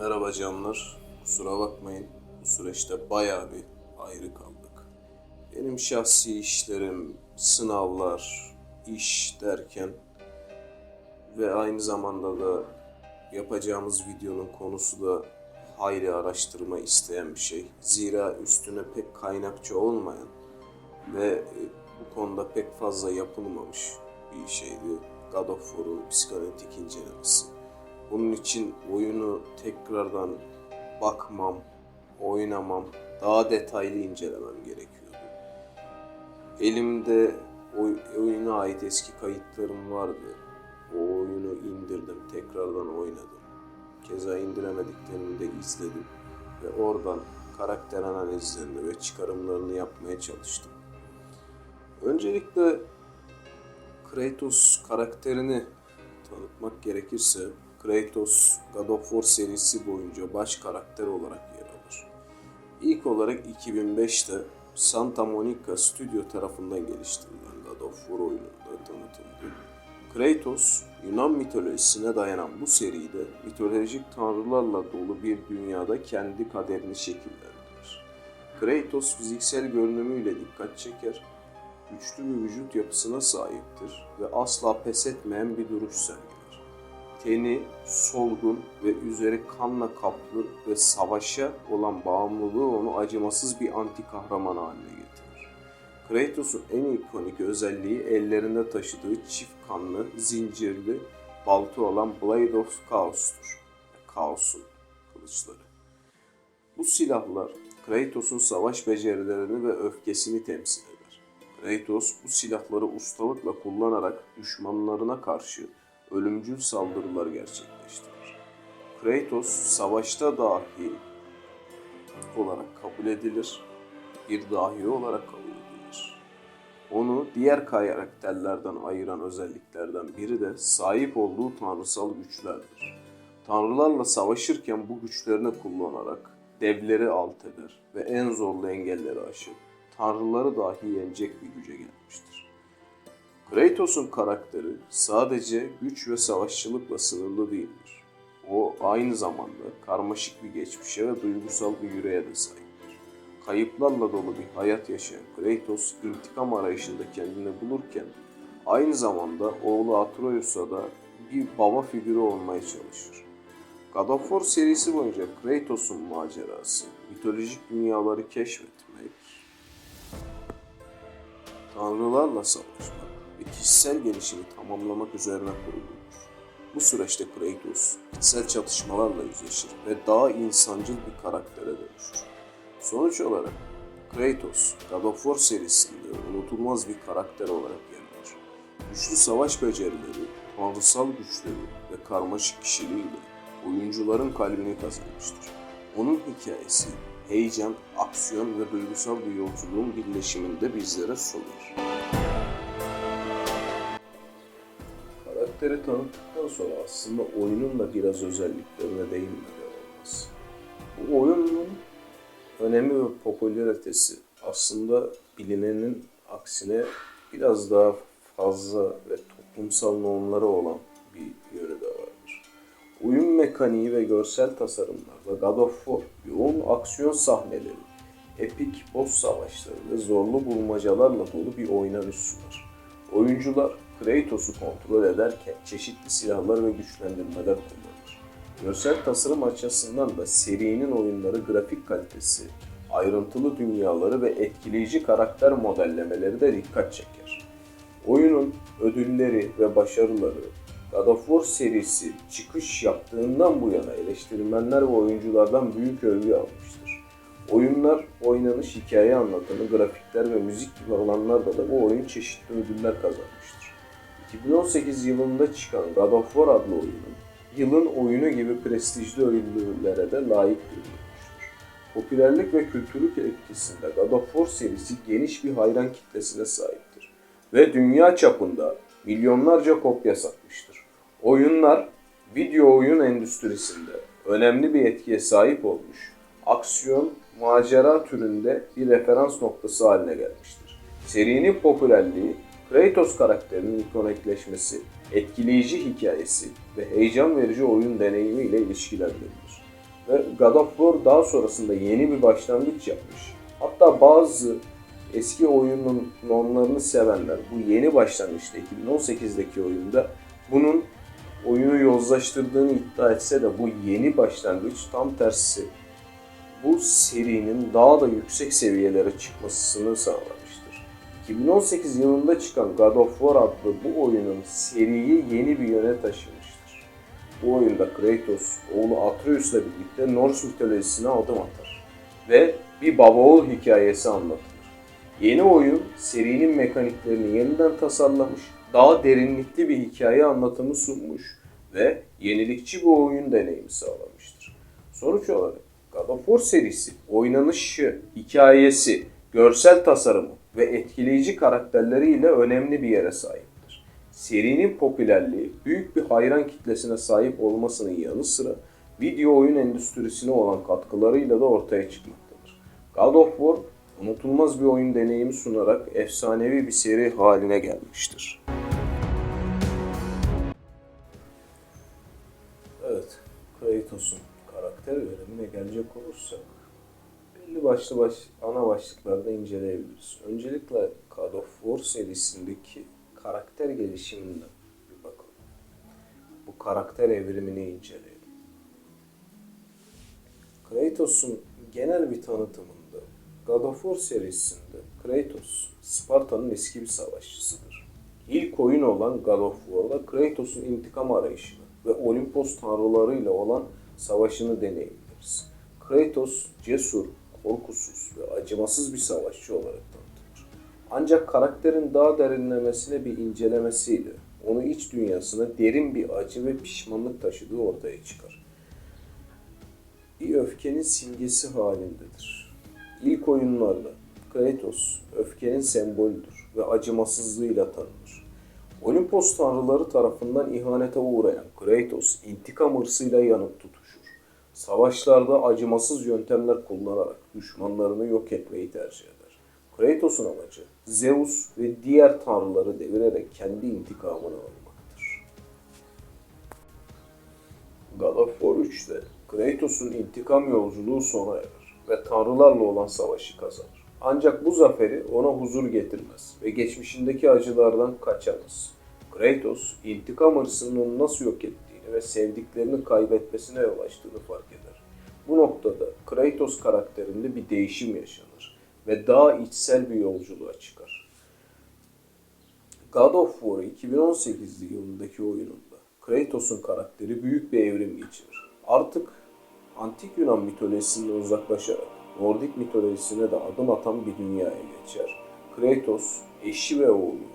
Merhaba canlar. Kusura bakmayın. Bu süreçte bayağı bir ayrı kaldık. Benim şahsi işlerim, sınavlar, iş derken ve aynı zamanda da yapacağımız videonun konusu da hayli araştırma isteyen bir şey. Zira üstüne pek kaynakça olmayan ve e, bu konuda pek fazla yapılmamış bir şeydi. God of War'un psikanalitik incelemesi. Bunun için oyunu tekrardan bakmam, oynamam, daha detaylı incelemem gerekiyordu. Elimde oy- oyuna ait eski kayıtlarım vardı. O oyunu indirdim, tekrardan oynadım. Keza indiremediklerimi de izledim ve oradan karakter analizlerini ve çıkarımlarını yapmaya çalıştım. Öncelikle Kratos karakterini tanıtmak gerekirse Kratos God of War serisi boyunca baş karakter olarak yer alır. İlk olarak 2005'te Santa Monica Studio tarafından geliştirilen God of War oyununda tanıtıldı. Kratos, Yunan mitolojisine dayanan bu seride mitolojik tanrılarla dolu bir dünyada kendi kaderini şekillendirir. Kratos fiziksel görünümüyle dikkat çeker, güçlü bir vücut yapısına sahiptir ve asla pes etmeyen bir duruş sergiler. Teni solgun ve üzeri kanla kaplı ve savaşa olan bağımlılığı onu acımasız bir anti kahraman haline getirir. Kratos'un en ikonik özelliği ellerinde taşıdığı çift kanlı, zincirli balta olan Blade of Chaos'tur. Kaos'un kılıçları. Bu silahlar Kratos'un savaş becerilerini ve öfkesini temsil eder. Kratos bu silahları ustalıkla kullanarak düşmanlarına karşı ölümcül saldırılar gerçekleştirir. Kratos savaşta dahi olarak kabul edilir, bir dahi olarak kabul edilir. Onu diğer karakterlerden ayıran özelliklerden biri de sahip olduğu tanrısal güçlerdir. Tanrılarla savaşırken bu güçlerini kullanarak devleri alt eder ve en zorlu engelleri aşıp tanrıları dahi yenecek bir güce gelmiştir. Kratos'un karakteri sadece güç ve savaşçılıkla sınırlı değildir. O aynı zamanda karmaşık bir geçmişe ve duygusal bir yüreğe de sahiptir. Kayıplarla dolu bir hayat yaşayan Kratos intikam arayışında kendini bulurken aynı zamanda oğlu Atreus'a da bir baba figürü olmaya çalışır. God of War serisi boyunca Kratos'un macerası, mitolojik dünyaları keşfetmek, tanrılarla savaşmak ve kişisel gelişimi tamamlamak üzerine kuruludur. Bu süreçte Kratos içsel çatışmalarla yüzleşir ve daha insancıl bir karaktere dönüşür. Sonuç olarak Kratos, God of War serisinde unutulmaz bir karakter olarak yer alır. Güçlü savaş becerileri, tanrısal güçleri ve karmaşık kişiliğiyle oyuncuların kalbini kazanmıştır. Onun hikayesi, heyecan, aksiyon ve duygusal bir yolculuğun birleşiminde bizlere sunuyor. Karakteri tanıttıktan sonra aslında oyunun da biraz özelliklerine değinmeden olmaz. Bu oyunun önemi ve popülaritesi aslında bilinenin aksine biraz daha fazla ve toplumsal normları olan bir yönü de vardır. Oyun mekaniği ve görsel tasarımlarda God of War, yoğun aksiyon sahneleri, epik boss savaşları ve zorlu bulmacalarla dolu bir oynanış sunar. Oyuncular Kratos'u kontrol ederken çeşitli silahlar ve güçlendirmeler kullanır. Görsel tasarım açısından da serinin oyunları grafik kalitesi, ayrıntılı dünyaları ve etkileyici karakter modellemeleri de dikkat çeker. Oyunun ödülleri ve başarıları God of War serisi çıkış yaptığından bu yana eleştirmenler ve oyunculardan büyük övgü almıştır. Oyunlar, oynanış, hikaye anlatımı, grafikler ve müzik gibi alanlarda da bu oyun çeşitli ödüller kazanmıştır. 2018 yılında çıkan God of War adlı oyunun yılın oyunu gibi prestijli ödüllere de layık görülmüştür. Popülerlik ve kültürlük etkisinde God of War serisi geniş bir hayran kitlesine sahiptir ve dünya çapında milyonlarca kopya satmıştır. Oyunlar video oyun endüstrisinde önemli bir etkiye sahip olmuş, aksiyon, macera türünde bir referans noktası haline gelmiştir. Serinin popülerliği, Kratos karakterinin ikonikleşmesi, etkileyici hikayesi ve heyecan verici oyun deneyimiyle ilişkilendirilir. Ve God of War daha sonrasında yeni bir başlangıç yapmış. Hatta bazı eski oyunun normlarını sevenler bu yeni başlangıçta 2018'deki oyunda bunun oyunu yozlaştırdığını iddia etse de bu yeni başlangıç tam tersi bu serinin daha da yüksek seviyelere çıkmasını sağlamıştır. 2018 yılında çıkan God of War adlı bu oyunun seriyi yeni bir yöne taşımıştır. Bu oyunda Kratos, oğlu Atreus'la birlikte Norse mitolojisine adım atar ve bir baba oğul hikayesi anlatılır. Yeni oyun serinin mekaniklerini yeniden tasarlamış, daha derinlikli bir hikaye anlatımı sunmuş ve yenilikçi bir oyun deneyimi sağlamıştır. Sonuç olarak God of War serisi oynanışı, hikayesi, görsel tasarımı ve etkileyici karakterleriyle önemli bir yere sahiptir. Serinin popülerliği büyük bir hayran kitlesine sahip olmasının yanı sıra video oyun endüstrisine olan katkılarıyla da ortaya çıkmaktadır. God of War unutulmaz bir oyun deneyimi sunarak efsanevi bir seri haline gelmiştir. Evet, Kratos'un karakter önemine gelecek olursak belli başlı baş, ana başlıklarda inceleyebiliriz. Öncelikle God of War serisindeki karakter gelişiminden bir bakalım. Bu karakter evrimini inceleyelim. Kratos'un genel bir tanıtımında God of War serisinde Kratos, Sparta'nın eski bir savaşçısıdır. İlk oyun olan God of War'da Kratos'un intikam arayışını ve Olimpos tanrılarıyla olan savaşını deneyimleriz. Kratos cesur, korkusuz ve acımasız bir savaşçı olarak tanıtılır. Ancak karakterin daha derinlemesine bir incelemesiyle onu iç dünyasına derin bir acı ve pişmanlık taşıdığı ortaya çıkar. Bir öfkenin simgesi halindedir. İlk oyunlarda Kratos öfkenin sembolüdür ve acımasızlığıyla tanınır. Olimpos tanrıları tarafından ihanete uğrayan Kratos intikam hırsıyla yanıp tutuşur. Savaşlarda acımasız yöntemler kullanarak düşmanlarını yok etmeyi tercih eder. Kratos'un amacı Zeus ve diğer tanrıları devirerek kendi intikamını almaktır. God of War 3'te Kratos'un intikam yolculuğu sona erer ve tanrılarla olan savaşı kazanır. Ancak bu zaferi ona huzur getirmez ve geçmişindeki acılardan kaçamaz. Kratos, intikam hırsının nasıl yok ettiğini ve sevdiklerini kaybetmesine yol açtığını fark eder. Bu noktada Kratos karakterinde bir değişim yaşanır ve daha içsel bir yolculuğa çıkar. God of War 2018 yılındaki oyununda Kratos'un karakteri büyük bir evrim geçirir. Artık antik Yunan mitolojisinden uzaklaşarak Nordik mitolojisine de adım atan bir dünyaya geçer. Kratos, eşi ve oğlu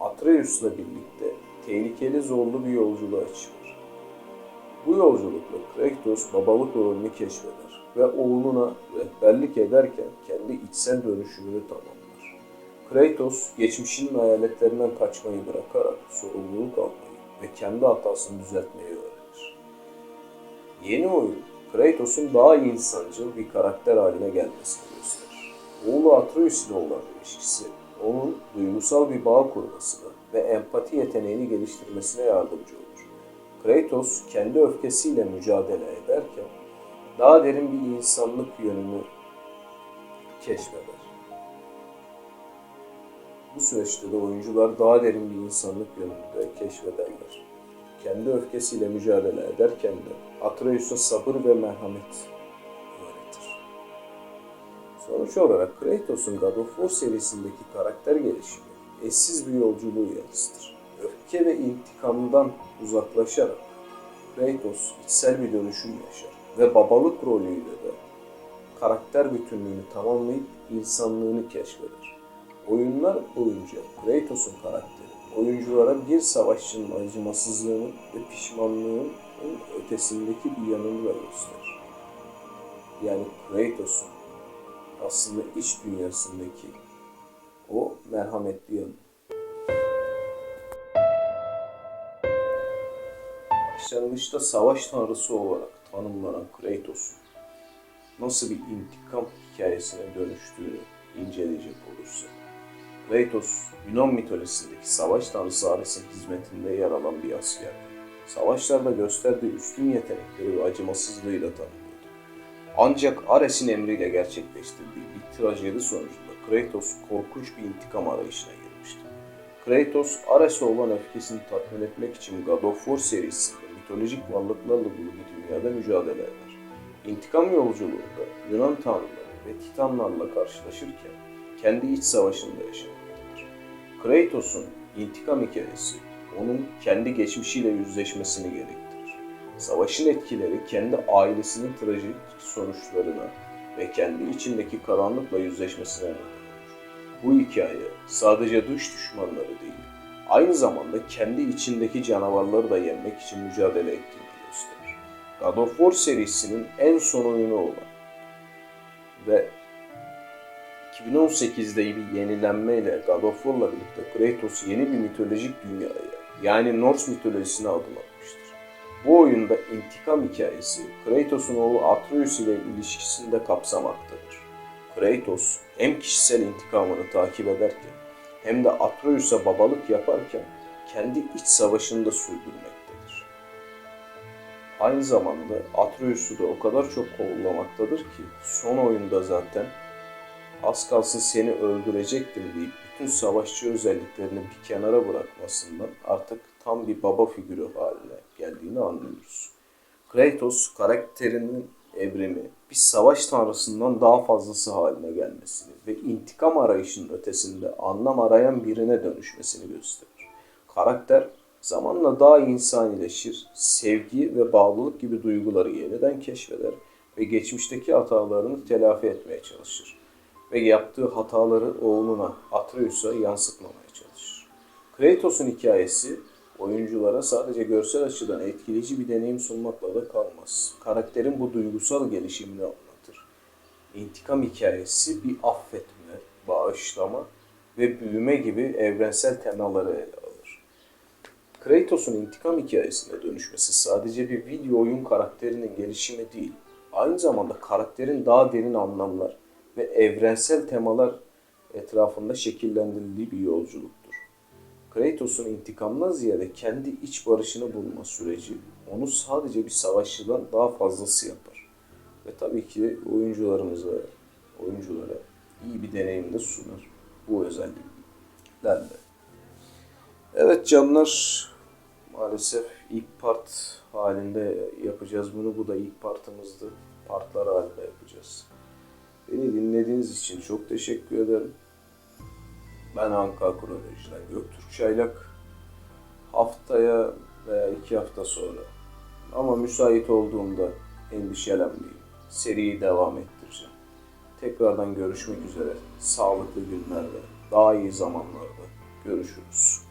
Atreus'la birlikte tehlikeli zorlu bir yolculuğa çıkar. Bu yolculukla Kratos babalık rolünü keşfeder ve oğluna rehberlik ederken kendi içsel dönüşümünü tamamlar. Kratos, geçmişinin hayaletlerinden kaçmayı bırakarak sorumluluk almayı ve kendi hatasını düzeltmeyi öğrenir. Yeni oyun, Kratos'un daha insancıl bir karakter haline gelmesini gösterir. Oğlu Atreus ile olan ilişkisi, onun duygusal bir bağ kurmasına ve empati yeteneğini geliştirmesine yardımcı olur. Kratos kendi öfkesiyle mücadele ederken daha derin bir insanlık yönünü keşfeder. Bu süreçte de oyuncular daha derin bir insanlık yönünü de keşfederler. Kendi öfkesiyle mücadele ederken de Atreus'a sabır ve merhamet öğretir. Sonuç olarak Kratos'un God of War serisindeki karakter gelişimi eşsiz bir yolculuğu yansıtır. Öfke ve intikamdan uzaklaşarak Kratos içsel bir dönüşüm yaşar ve babalık rolüyle de karakter bütünlüğünü tamamlayıp insanlığını keşfeder. Oyunlar boyunca Kratos'un karakteri oyunculara bir savaşçının acımasızlığının ve pişmanlığının ötesindeki bir yanını da gösterir. Yani Kratos'un aslında iç dünyasındaki o merhametli yanı. Başlangıçta savaş tanrısı olarak tanımlanan Kratos'un nasıl bir intikam hikayesine dönüştüğünü inceleyecek olursak. Kratos, Yunan mitolojisindeki savaş tanrısı Ares'in hizmetinde yer alan bir askerdi. Savaşlarda gösterdiği üstün yetenekleri ve acımasızlığıyla tanınıyor. Ancak Ares'in emriyle gerçekleştirdiği bir trajedi sonucunda Kratos korkunç bir intikam arayışına girmişti. Kratos, Ares'e olan öfkesini tatmin etmek için God of War serisinde mitolojik varlıklarla dolu bir dünyada mücadele eder. İntikam yolculuğunda Yunan tanrıları ve Titanlarla karşılaşırken kendi iç savaşında yaşamaktadır. Kratos'un intikam hikayesi onun kendi geçmişiyle yüzleşmesini gerektirir. Savaşın etkileri kendi ailesinin trajik sonuçlarına ve kendi içindeki karanlıkla yüzleşmesine neden olur. Bu hikaye sadece dış düşmanları değil, aynı zamanda kendi içindeki canavarları da yenmek için mücadele ettiğini gösterir. God of War serisinin en son oyunu olan ve 2018'de bir yenilenmeyle God of War'la birlikte Kratos yeni bir mitolojik dünyaya yani Norse mitolojisine adım atmıştır. Bu oyunda intikam hikayesi Kratos'un oğlu Atreus ile ilişkisini de kapsamaktadır. Kratos hem kişisel intikamını takip ederken hem de Atreus'a babalık yaparken kendi iç savaşını da sürdürmektedir. Aynı zamanda Atreus'u da o kadar çok kollamaktadır ki son oyunda zaten az kalsın seni öldürecektim deyip bütün savaşçı özelliklerini bir kenara bırakmasından artık tam bir baba figürü haline geldiğini anlıyoruz. Kratos karakterinin evrimi bir savaş tanrısından daha fazlası haline gelmesini ve intikam arayışının ötesinde anlam arayan birine dönüşmesini gösterir. Karakter zamanla daha insanileşir, sevgi ve bağlılık gibi duyguları yeniden keşfeder ve geçmişteki hatalarını telafi etmeye çalışır ve yaptığı hataları oğluna Atreus'a yansıtmamaya çalışır. Kratos'un hikayesi oyunculara sadece görsel açıdan etkileyici bir deneyim sunmakla da kalmaz. Karakterin bu duygusal gelişimini anlatır. İntikam hikayesi bir affetme, bağışlama ve büyüme gibi evrensel temaları ele alır. Kratos'un intikam hikayesine dönüşmesi sadece bir video oyun karakterinin gelişimi değil, aynı zamanda karakterin daha derin anlamlar ve evrensel temalar etrafında şekillendirildiği bir yolculuktur. Kratos'un intikamdan ziyade kendi iç barışını bulma süreci onu sadece bir savaşçıdan daha fazlası yapar. Ve tabii ki oyuncularımıza, oyunculara iyi bir deneyim de sunar bu özelliklerle. Evet canlar, maalesef ilk part halinde yapacağız bunu. Bu da ilk partımızdı. Partlar halinde yapacağız. Beni dinlediğiniz için çok teşekkür ederim. Ben Ankara Kronoloji'den Göktürk Çaylak. Haftaya veya iki hafta sonra ama müsait olduğumda endişelenmeyin. Seriyi devam ettireceğim. Tekrardan görüşmek üzere. Sağlıklı günlerde, daha iyi zamanlarda görüşürüz.